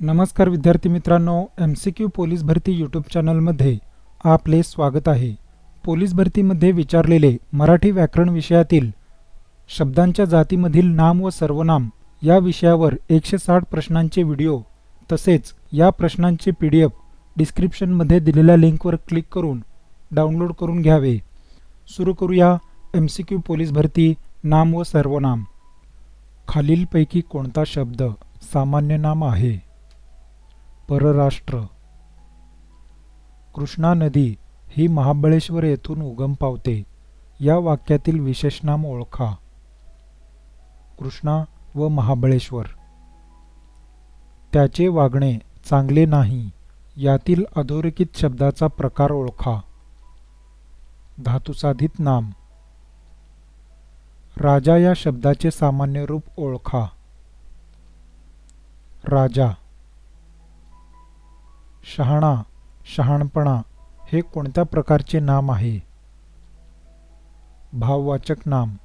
नमस्कार विद्यार्थी मित्रांनो एम सी क्यू पोलीस भरती यूट्यूब चॅनलमध्ये आपले स्वागत आहे. पोलीस भरतीमध्ये विचारलेले मराठी व्याकरण विषयातील शब्दांच्या जातीमधील नाम व सर्वनाम या विषयावर एकशे साठ प्रश्नांचे व्हिडिओ तसेच या प्रश्नांचे पी डी एफ डिस्क्रिप्शनमध्ये दिलेल्या लिंकवर क्लिक करून डाउनलोड करून घ्यावे. सुरू करूया एम सी क्यू पोलीस भरती नाम व सर्वनाम. खालीलपैकी कोणता शब्द सामान्य नाम आहे? परराष्ट्र. कृष्णा नदी ही महाबळेश्वर येथून उगम पावते. या वाक्यातील विशेषनाम ओळखा. कृष्णा व महाबळेश्वर. त्याचे वागणे चांगले नाही यातील अधोरेखित शब्दाचा प्रकार ओळखा. धातुसाधित नाम. राजा या शब्दाचे सामान्य रूप ओळखा. राजा. शहाणा शहाणपणा हे कोणत्या प्रकारचे नाम आहे? भाववाचक नाम.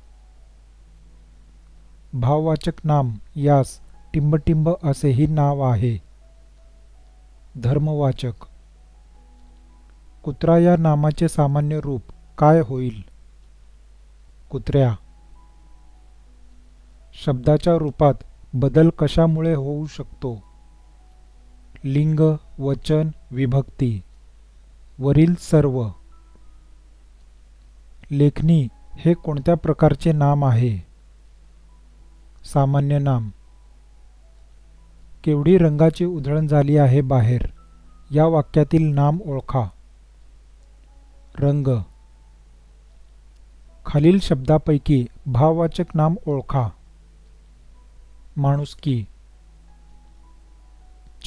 भाववाचक नाम यास टिंबटिंब असेही नाव आहे. धर्मवाचक. कुत्रा या नामाचे सामान्य रूप काय होईल? कुत्र्या. शब्दाच्या रूपात बदल कशामुळे होऊ शकतो? लिंग वचन विभक्ती. वरील सर्व. लेखनी हे कोणत्या प्रकारचे नाम आहे? सामान्य नाम. केवढी रंगाची उधळण झाली आहे बाहेर? या वाक्यातील नाम ओळखा. रंग. खालील शब्दापैकी भाववाचक नाम ओळखा. माणुसकी.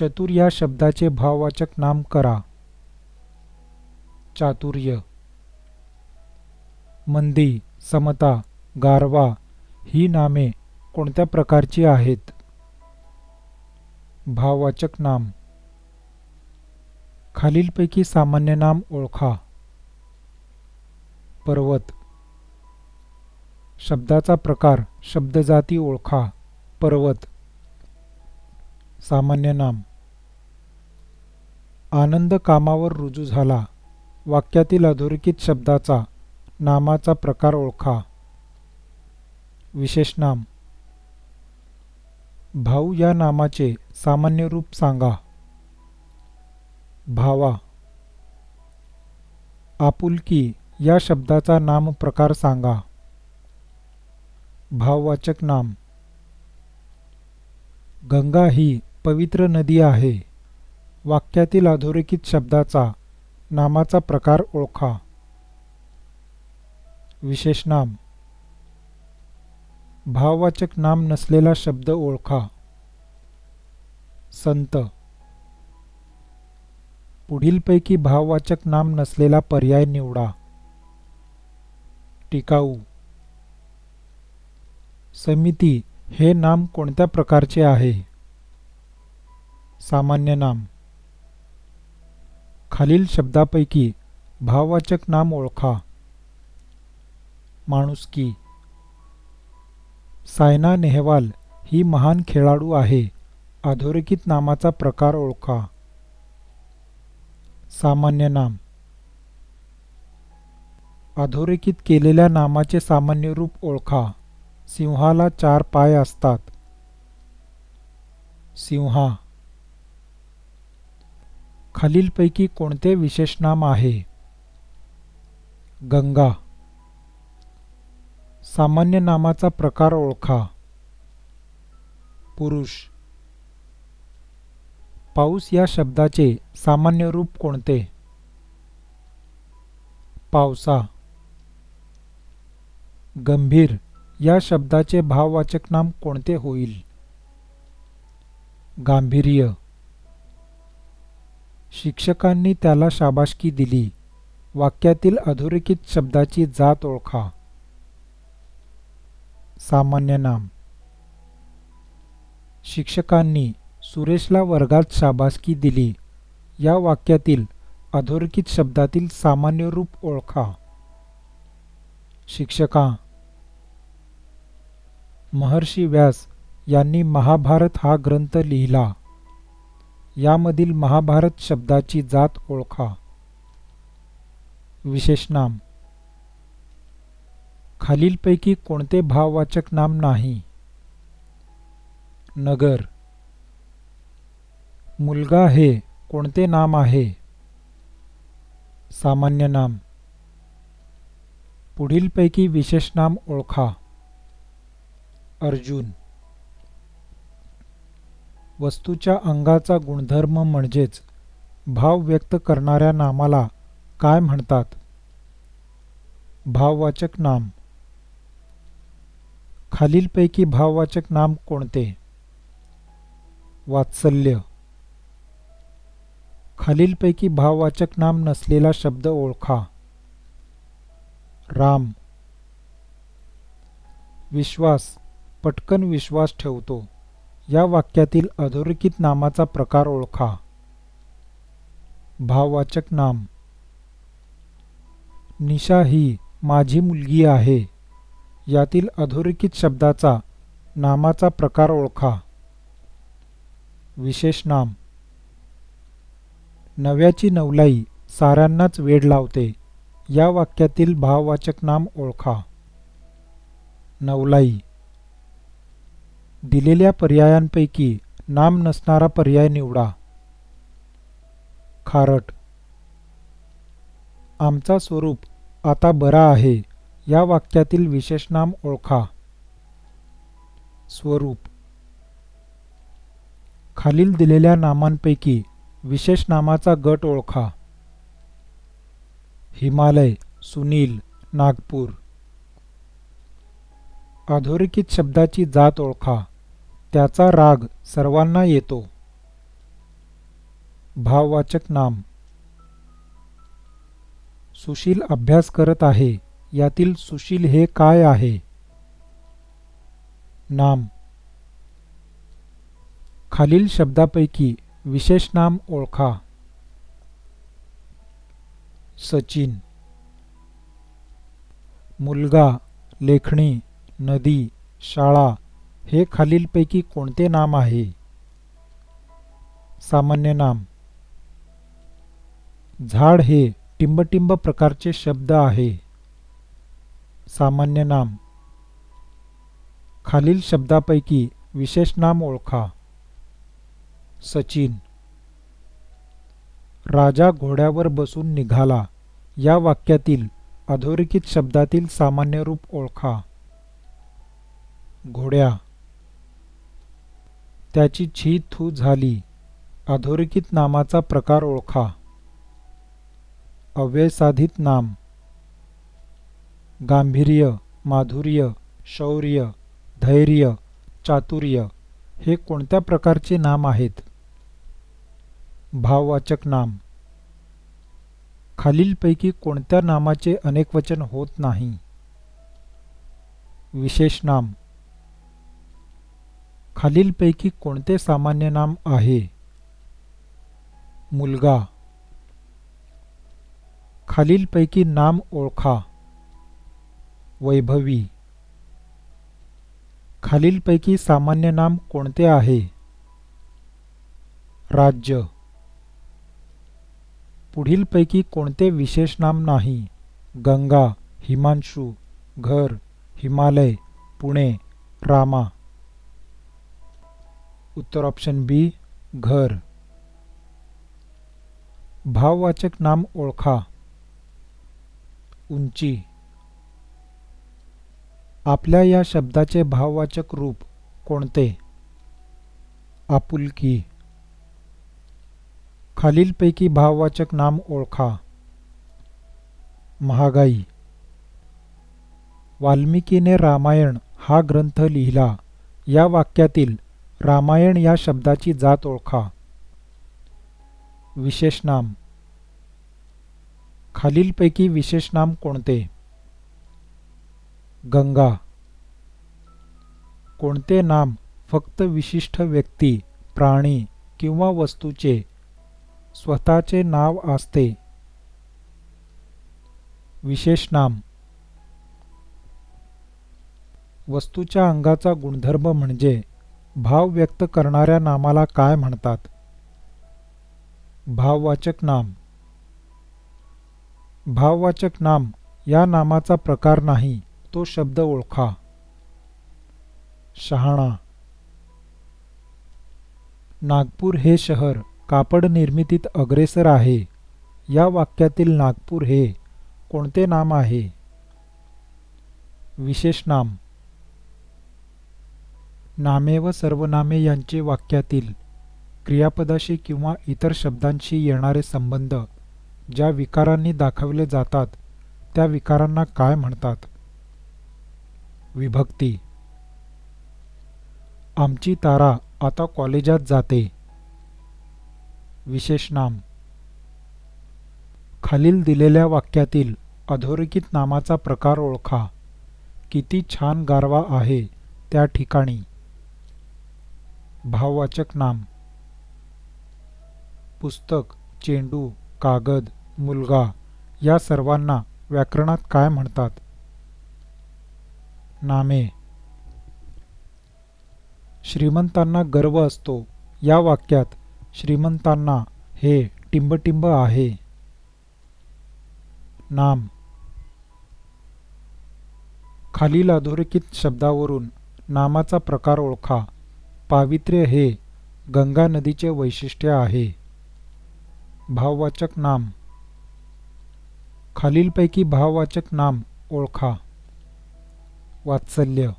चतुर या शब्दाचे भाववाचक नाम करा. चातुर्य. मंदी समता गारवा ही नामे कोणत्या प्रकारची आहेत? भाववाचक नाम. खालीलपैकी सामान्य नाम ओळखा. पर्वत. शब्दाचा प्रकार शब्दजाती ओळखा. पर्वत. सामान्य नाम. आनंद कामावर रुजू झाला. वाक्यातील अधोरेखित शब्दाचा नामाचा प्रकार ओळखा. विशेष नाम. भाऊ या नामाचे सामान्य रूप सांगा. भावा. आपुलकी या शब्दाचा नाम प्रकार सांगा. भाववाचक नाम. गंगा ही पवित्र नदी आहे. वाक्यातील अधोरेखित शब्दाचा नामाचा प्रकार ओळखा. विशेषनाम भाववाचक नाम नसलेला शब्द ओळखा. संत. पुढीलपैकी भाववाचक नाम नसलेला पर्याय निवडा. टिकाऊ. समिती हे नाम कोणत्या प्रकारचे आहे? सामान्य नाम. खालील शब्दापैकी भाववाचक नाम ओळखा. माणुसकी सायना नेहवाल ही महान खेळाडू आहे. अधोरेखित नामाचा प्रकार ओळखा. सामान्य नाम. अधोरेखित केलेल्या नामाचे सामान्य रूप ओळखा. सिंहाला चार पाय असतात. सिंहा. खालीलपैकी कोणते विशेषनाम आहे? गंगा. सामान्य नामाचा प्रकार ओळखा. पुरुष. पाऊस या शब्दाचे सामान्य रूप कोणते? पावसा. गंभीर. या शब्दाचे भाववाचक नाम कोणते होईल? गांभीर्य. शिक्षकांनी त्याला शाबासकी दिली. वाक्यातील अधोरेखित शब्दाची जात ओळखा. सामान्य नाम. शिक्षकांनी सुरेशला वर्गात शाबासकी दिली. या वाक्यातील अधोरेखित शब्दातील सामान्य रूप ओळखा. शिक्षका महर्षी व्यास यांनी महाभारत हा ग्रंथ लिहिला. यामधील महाभारत शब्दाची जात ओळखा. विशेषनाम. खालीलपैकी कोणते भाववाचक नाम नाही? नगर. मुलगा हे कोणते नाम आहे? सामान्य नाम. पुढीलपैकी विशेषनाम ओळखा. अर्जुन. वस्तूच्या अंगाचा गुणधर्म म्हणजेच भाव व्यक्त करणाऱ्या नामाला काय म्हणतात? भाववाचक नाम. खालीलपैकी भाववाचक नाम कोणते? वात्सल्य. खालीलपैकी भाववाचक नाम नसलेला शब्द ओळखा. राम. विश्वास. पटकन विश्वास ठेवतो. या वाक्यातील अधोरेखित नामाचा प्रकार ओळखा. भाववाचक नाम. निशा ही माझी मुलगी आहे. यातील अधोरेखित शब्दाचा नामाचा प्रकार ओळखा. विशेष नाम. नव्याची नवलाई साऱ्यांनाच वेड लावते. या वाक्यातील भाववाचक नाम ओळखा. नवलाई. दिलेल्या पर्यायांपैकी नाम नसणारा पर्याय निवडा. खारट. आमचा स्वरूप आता बरा आहे या वाक्यातील विशेषनाम ओळखा. स्वरूप. खालील दिलेल्या नामांपैकी विशेष नामाचा गट ओळखा. हिमालय सुनील नागपूर. अधोरेखित शब्दाची जात ओळखा. त्याचा राग सर्वांना येतो. भाववाचक नाम. सुशील अभ्यास करत आहे. यातील सुशील हे काय आहे? नाम. खालील शब्दापैकी विशेष नाम ओळखा. सचिन. मुलगा लेखणी नदी शाळा हे खालीलपैकी कोणते नाम आहे? सामान्य नाम. झाड हे टिंबटिंब प्रकारचे शब्द आहे. सामान्य नाम. खालील शब्दापैकी विशेष नाम ओळखा. सचिन. राजा घोड्यावर बसून निघाला. या वाक्यातील अधोरेखित शब्दातील सामान्य रूप ओळखा. घोड्या. त्याची छी थू झाली. अधोरेखित नामाचा प्रकार ओळखा. अव्ययसाधित नाम. गांभीर्य माधुर्य शौर्य धैर्य चातुर्य हे कोणत्या प्रकारचे नाम आहेत? भाववाचक नाम. खालीलपैकी कोणत्या नामाचे अनेकवचन होत नाही? विशेष नाम. खालीलपैकी कोणते सामान्य नाम आहे? मुलगा. खालीलपैकी नाम ओळखा. वैभवी. खालीलपैकी सामान्य नाम कोणते आहे? राज्य. पुढीलपैकी कोणते विशेष नाम नाही? गंगा, हिमांशू, घर, हिमालय, पुणे, रामा. उत्तर ऑप्शन बी घर. भाववाचक नाम ओळखा. उंची. आपल्या या शब्दाचे भाववाचक रूप कोणते? आपुलकी. खालीलपैकी भाववाचक नाम ओळखा. महागाई. वाल्मिकीने रामायण हा ग्रंथ लिहिला. या वाक्यातील रामायण या शब्दाची जात ओळखा. विशेषनाम. खालीलपैकी विशेषनाम कोणते? गंगा. कोणते नाम फक्त विशिष्ट व्यक्ती प्राणी किंवा वस्तूचे स्वतःचे नाव असते? विशेष नाम वस्तूच्या अंगाचा गुणधर्म म्हणजे भाव व्यक्त करणाऱ्या नामाला काय म्हणतात? भाववाचक नाम. भाववाचक नाम या नामाचा प्रकार नाही तो शब्द ओळखा. शहाणा. नागपूर हे शहर कापड निर्मितीत अग्रेसर आहे. या वाक्यातील नागपूर हे कोणते नाम आहे? विशेष नाम. नामे व सर्वनामे यांचे वाक्यातील क्रियापदाशी किंवा इतर शब्दांशी येणारे संबंध ज्या विकारांनी दाखवले जातात त्या विकारांना काय म्हणतात? विभक्ती. आमची तारा आता कॉलेजात जाते. विशेष नाम खालील दिलेल्या वाक्यातील अधोरेखित नामाचा प्रकार ओळखा. किती छान गारवा आहे त्या ठिकाणी. भाववाचक नाम. पुस्तक चेंडू कागद मुलगा या सर्वांना व्याकरणात काय म्हणतात? नामे. श्रीमंतांना गर्व असतो. या वाक्यात श्रीमंतांना हे टिंबटिंब आहे. नाम. खालील अधोरेखित शब्दावरून नामाचा प्रकार ओळखा. पावित्र्य हे गंगा नदीचे वैशिष्ट्य आहे. भाववाचक नाम. खालीलपैकी भाववाचक नाम ओळखा. वात्सल्य.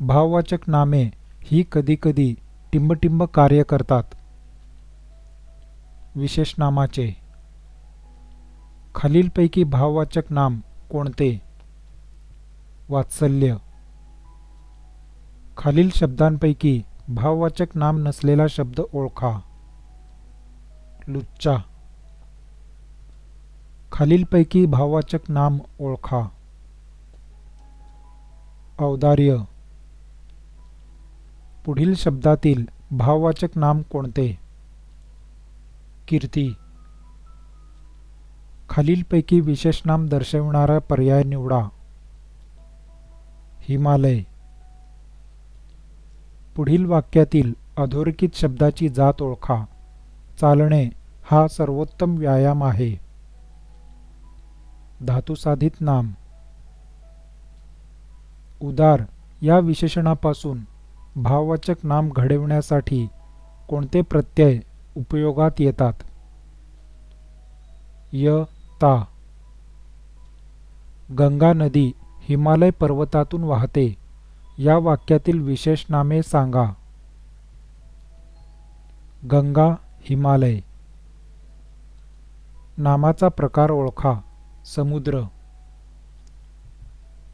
भाववाचक नामे ही कधीकधी टिंबटिंब कार्य करतात. विशेष नामाचे. खालीलपैकी भाववाचक नाम कोणते? वात्सल्य. खालील शब्दांपैकी भाववाचक नाम नसलेला शब्द ओळखा. लुच्चा. खालीलपैकी भाववाचक नाम ओळखा. औदार्य. पुढील शब्दातील भाववाचक नाम कोणते? कीर्ती. खालीलपैकी विशेष नाम दर्शविणारा पर्याय निवडा. हिमालय. पुढील वाक्यातील अधोरेखित शब्दाची जात ओळखा. चालणे हा सर्वोत्तम व्यायाम आहे. धातुसाधित नाम. उदार या विशेषणापासून भाववाचक नाम घडविण्यासाठी कोणते प्रत्यय उपयोगात येतात? य. ता. गंगा नदी हिमालय पर्वतातून वाहते. या वाक्यातील विशेष नामे सांगा. गंगा हिमालय. नामाचा प्रकार ओळखा. समुद्र.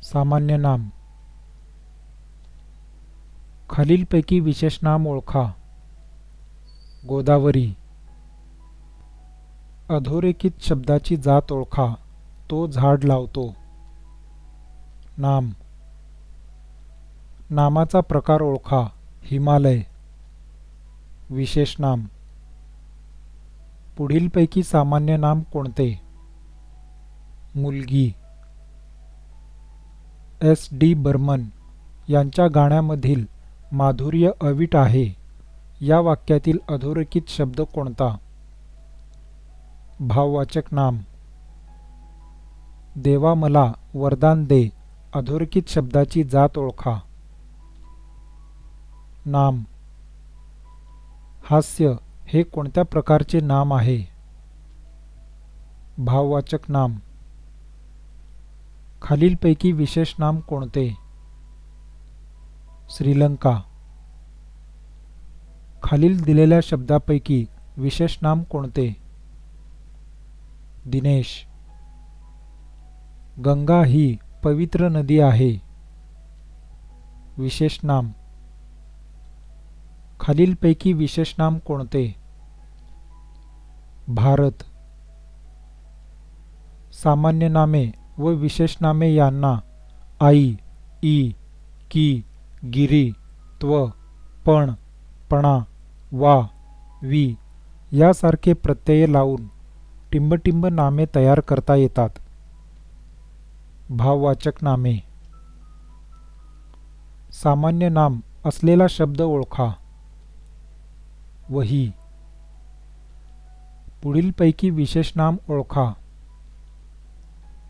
सामान्य नाम. खालीलपैकी विशेष नाम ओळखा. गोदावरी. अधोरेखित शब्दाची जात ओळखा. तो झाड लावतो. नाम. नामाचा प्रकार ओळखा हिमालय. विशेष नाम. पुढीलपैकी सामान्य नाम कोणते? मुलगी. एस. डी. बर्मन यांच्या गाण्यामधील माधुर्य अवीट आहे. या वाक्यातील अधोरेखित शब्द कोणता? भाववाचक नाम. देवा मला वरदान दे अधोरेखित शब्दाची जात ओळखा. नाम. हास्य हे कोणत्या प्रकारचे नाम आहे? भाववाचक नाम. खालीलपैकी विशेष नाम कोणते? श्रीलंका. खालील दिलेल्या शब्दापैकी विशेष नाम कोणते? दिनेश. गंगा ही पवित्र नदी आहे. विशेष नाम. खालीलपैकी विशेष नाम कोणते? भारत. सामान्य नामे व विशेष नामे यांना आई ई की गिरी त्व पण पणा वा वी यासारखे प्रत्यय लावून टिंबटिंब नामे तयार करता येतात. भाववाचक नामे. सामान्य नाम असलेला शब्द ओळखा. वही. पुढीलपैकी विशेषनाम ओळखा.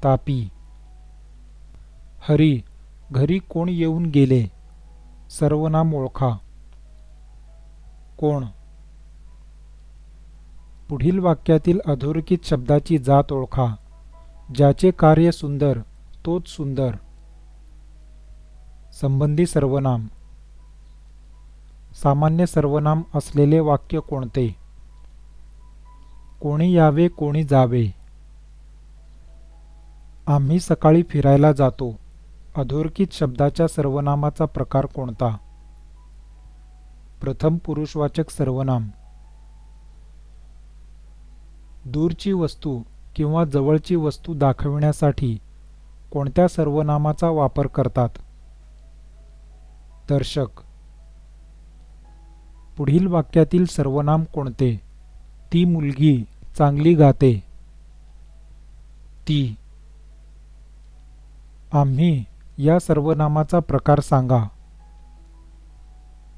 तापी. हरी घरी कोण येऊन गेले? सर्वनाम ओळखा. कोण? पुढील वाक्यातील अधोरेखित शब्दाची जात ओळखा. ज्याचे कार्य सुंदर तोच सुंदर. संबंधी सर्वनाम. सामान्य सर्वनाम असलेले वाक्य कोणते? कोणी यावे कोणी जावे? आम्ही सकाळी फिरायला जातो. अधोरेखित शब्दाच्या सर्वनामाचा प्रकार कोणता? प्रथम पुरुषवाचक सर्वनाम. दूरची वस्तू किंवा जवळची वस्तू दाखविण्यासाठी कोणत्या सर्वनामाचा वापर करतात? दर्शक. पुढील वाक्यातील सर्वनाम कोणते? ती मुलगी चांगली गाते. ती. आम्ही या सर्वनामाचा प्रकार सांगा.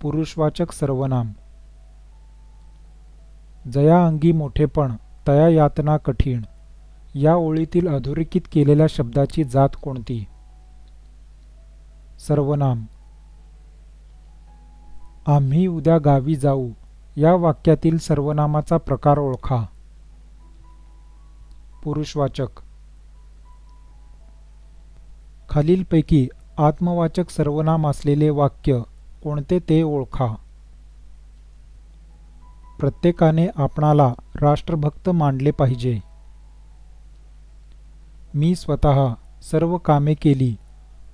पुरुषवाचक सर्वनाम. जया अंगी मोठेपण तया यातना कठीण. या ओळीतील अधोरेखित केलेल्या शब्दाची जात कोणती? सर्वनाम. आम्ही उद्या गावी जाऊ. या वाक्यातील सर्वनामाचा प्रकार ओळखा. पुरुषवाचक. खालीलपैकी आत्मवाचक सर्वनाम असलेले वाक्य कोणते ते ओळखा. प्रत्येकाने आपणाला राष्ट्रभक्त मानले पाहिजे. मी स्वतः सर्व कामे केली.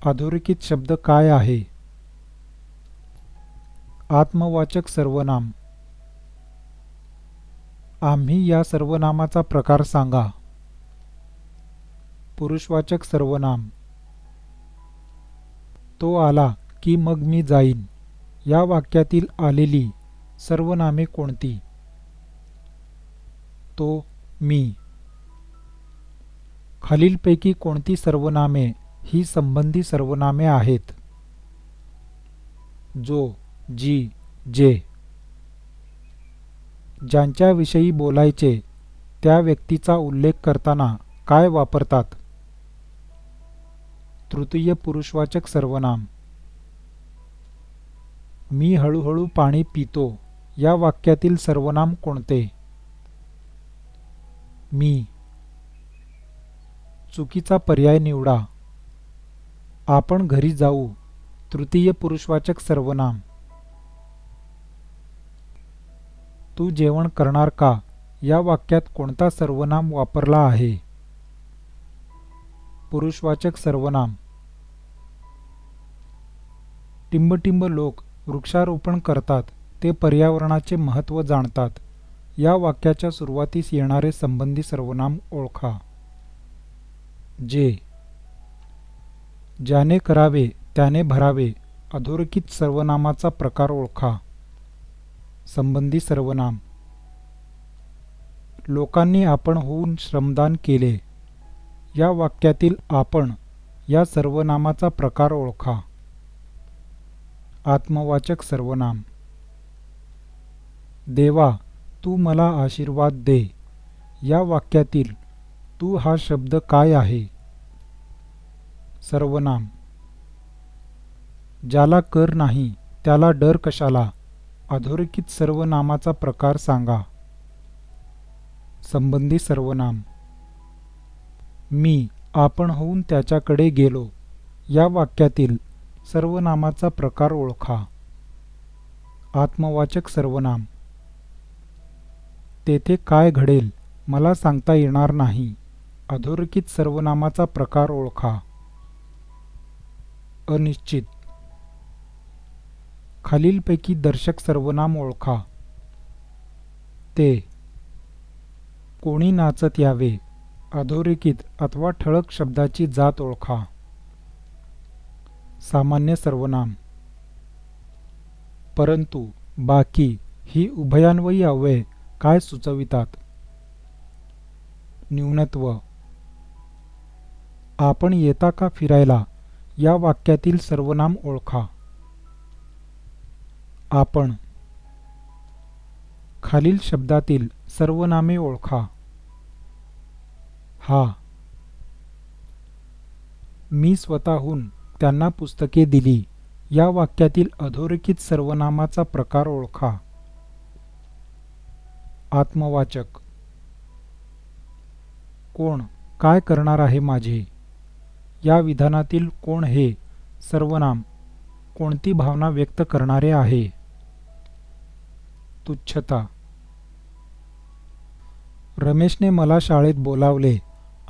अधोरेखित शब्द काय आहे? आत्मवाचक सर्वनाम. आम्ही या सर्वनामाचा प्रकार सांगा. पुरुषवाचक सर्वनाम. तो आला की मग मी जाईन. या वाक्यातील आलेली सर्वनामे कोणती? तो मी. खालीलपैकी कोणती सर्वनामे ही संबंधी सर्वनामे आहेत? जो जी जे. ज्यांच्याविषयी बोलायचे त्या व्यक्तीचा उल्लेख करताना काय वापरतात? तृतीय पुरुषवाचक सर्वनाम. मी हळूहळू पाणी पितो या वाक्यातील सर्वनाम कोणते? मी. चुकीचा पर्याय निवडा. आपण घरी जाऊ. तृतीय पुरुषवाचक सर्वनाम. तू जेवण करणार का? या वाक्यात कोणता सर्वनाम वापरला आहे? पुरुषवाचक सर्वनाम. टिंबटिंब लोक वृक्षारोपण करतात ते पर्यावरणाचे महत्त्व जाणतात. या वाक्याच्या सुरुवातीस येणारे संबंधी सर्वनाम ओळखा. जे. ज्याने करावे त्याने भरावे अधोरेखित सर्वनामाचा प्रकार ओळखा. संबंधी सर्वनाम. लोकांनी आपण होऊन श्रमदान केले. या वाक्यातील आपण या सर्वनामाचा प्रकार ओळखा. आत्मवाचक सर्वनाम. देवा तू मला आशीर्वाद दे. या वाक्यातील तू हा शब्द काय आहे? सर्वनाम. ज्याला कर नाही त्याला डर कशाला? अधोरेखित सर्वनामाचा प्रकार सांगा. संबंधी सर्वनाम. मी आपण होऊन त्याच्याकडे गेलो. या वाक्यातील सर्वनामाचा प्रकार ओळखा. आत्मवाचक सर्वनाम. तेथे काय घडेल मला सांगता येणार नाही. अधोरेखित सर्वनामाचा प्रकार ओळखा. अनिश्चित. खालीलपैकी दर्शक सर्वनाम ओळखा. ते कोणी नाचत यावे अधोरेखित अथवा ठळक शब्दाची जात ओळखा. सामान्य सर्वनाम. परंतु बाकी ही उभयान्वयी अव्यय काय सुचवितात? न्यूनत्व. आपण येता का फिरायला? या वाक्यातील सर्वनाम ओळखा. आपण. खालील शब्दातील सर्वनामे ओळखा. हा. मी स्वतःहून त्यांना पुस्तके दिली. या वाक्यातील अधोरेखित सर्वनामाचा प्रकार ओळखा. आत्मवाचक. कोण काय करणार आहे माझे? या विधानातील कोण हे सर्वनाम? कोणती भावना व्यक्त करणारे आहे? तुच्छता. रमेशने मला शाळेत बोलावले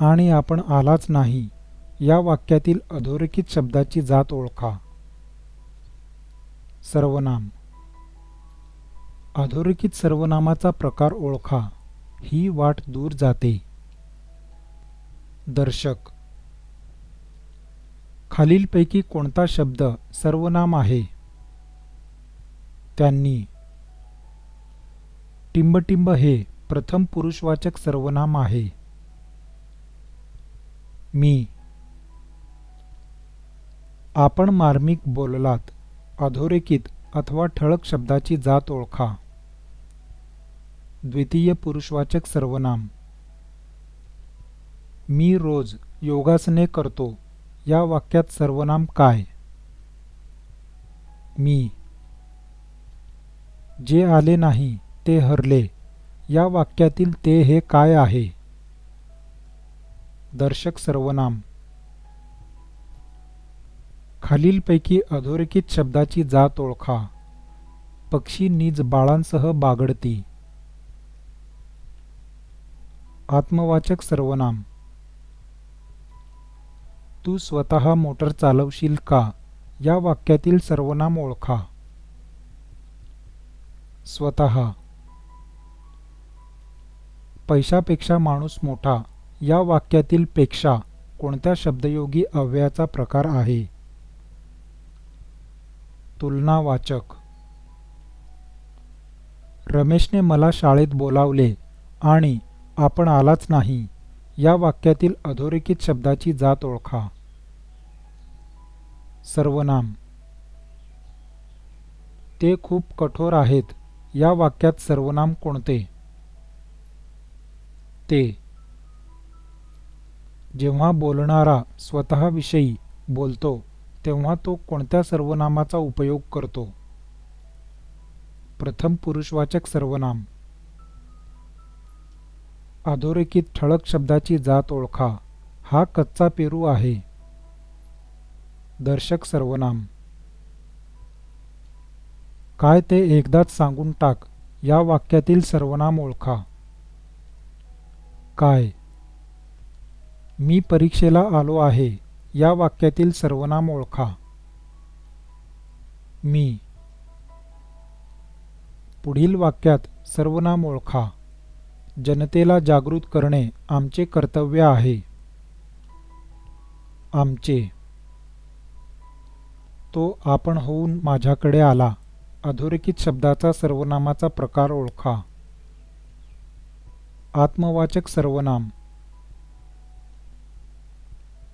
आणि आपण आलाच नाही. या वाक्यातील अधोरेखित शब्दाची जात ओळखा. सर्वनाम. अधोरेखित सर्वनामाचा प्रकार ओळखा. ही वाट दूर जाते. दर्शक. खालीलपैकी कोणता शब्द सर्वनाम आहे? त्यांनी टिंबटिंब हे प्रथम पुरुषवाचक सर्वनाम आहे. मी. आपण मार्मिक बोललात अधोरेखित अथवा ठळक शब्दाची जात ओळखा. द्वितीय पुरुषवाचक सर्वनाम. मी रोज योगासने करतो या वाक्यात सर्वनाम काय? मी. जे आले नाही ते हरले. या वाक्यातील ते हे काय आहे? दर्शक सर्वनाम. खालीलपैकी अधोरेखित शब्दाची जात ओळखा. पक्षी निज बाळांसह बागडती. आत्मवाचक सर्वनाम. तू स्वतः मोटर चालवशील का? या वाक्यातील सर्वनाम ओळखा. स्वतः. पैशापेक्षा माणूस मोठा. या वाक्यातील पेक्षा कोणत्या शब्दयोगी अव्ययाचा प्रकार आहे? तुलनावाचक. रमेशने मला शाळेत बोलावले आणि आपण आलाच नाही. या वाक्यातील अधोरेखित शब्दाची जात ओळखा. सर्वनाम. ते खूप कठोर आहेत. या वाक्यात सर्वनाम कोणते? ते. जेव्हा बोलणारा स्वतःविषयी बोलतो तेव्हा तो कोणत्या सर्वनामाचा उपयोग करतो? प्रथम पुरुषवाचक सर्वनाम. अधोरेखित ठळक शब्दाची जात ओळखा. हा कच्चा पेरू आहे. दर्शक सर्वनाम. काय ते एकदाच सांगून टाक. या वाक्यातील सर्वनाम ओळखा. काय? मी परीक्षेला आलो आहे. या वाक्यातील सर्वनाम ओळखा. मी. पुढील वाक्यात सर्वनाम ओळखा. जनतेला जागृत करणे आमचे कर्तव्य आहे. आमचे. तो आपण होऊन माझ्याकडे आला. अधोरेखित शब्दाचा सर्वनामाचा प्रकार ओळखा. आत्मवाचक सर्वनाम.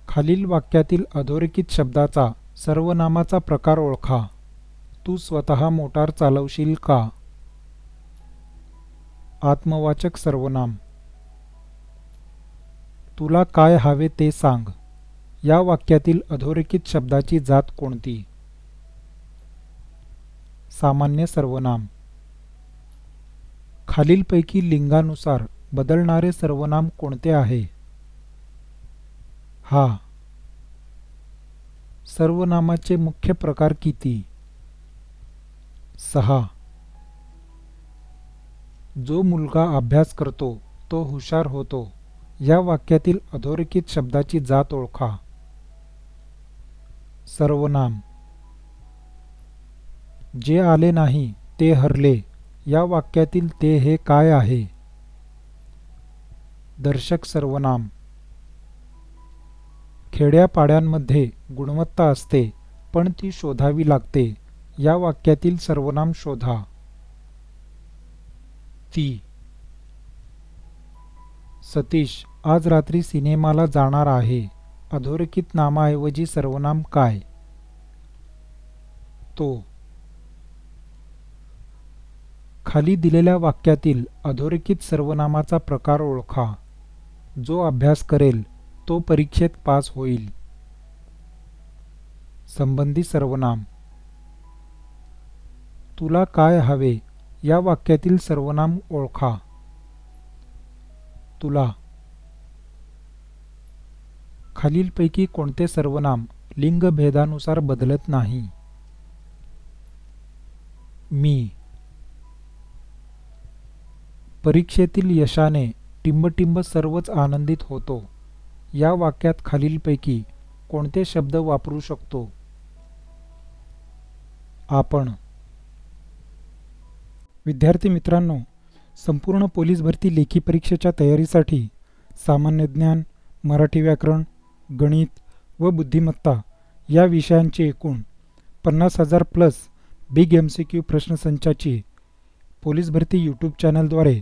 खालील वाक्यातील अधोरेखित शब्दाचा सर्वनामाचा प्रकार ओळखा. तू स्वतः मोटार चालवशील का? आत्मवाचक सर्वनाम. तुला काय हवे ते सांग. या वाक्यातील अधोरेखित शब्दाची जात कोणती? सामान्य सर्वनाम. खालीलपैकी लिंगानुसार बदलणारे सर्वनाम कोणते आहे? हा. सर्वनामाचे मुख्य प्रकार किती? सहा. जो मुलगा अभ्यास करतो तो हुशार होतो. या वाक्यातील अधोरेखित शब्दाची जात ओळखा. सर्वनाम. जे आले नाही ते हरले. या वाक्यातील ते हे काय आहे? दर्शक सर्वनाम. खेड्यापाड्यांमध्ये गुणवत्ता असते पण ती शोधावी लागते. या वाक्यातील सर्वनाम शोधा. ती. सतीश आज रात्री सिनेमाला जाणार आहे. अधोरेखित नामाऐवजी सर्वनाम काय? तो. खाली दिलेल्या वाक्यातील अधोरेखित सर्वनामाचा प्रकार ओळखा. जो अभ्यास करेल तो परीक्षेत पास होईल. संबंधी सर्वनाम. तुला काय हवे या वाक्यातील सर्वनाम ओळखा. तुला. खालीलपैकी कोणते सर्वनाम लिंगभेदानुसार बदलत नाही? मी. परीक्षेतील यशाने टिंबटिंब सर्वच आनंदित होतो. या वाक्यात खालीलपैकी कोणते शब्द वापरू शकतो? आपण. विद्यार्थी मित्रांनो संपूर्ण पोलीस भरती लेखी परीक्षेच्या तयारीसाठी सामान्य ज्ञान मराठी व्याकरण गणित व बुद्धिमत्ता या विषयांचे एकूण पन्नास हजार plus big M C Q प्रश्नसंचाची police भरती यूट्यूब चॅनलद्वारे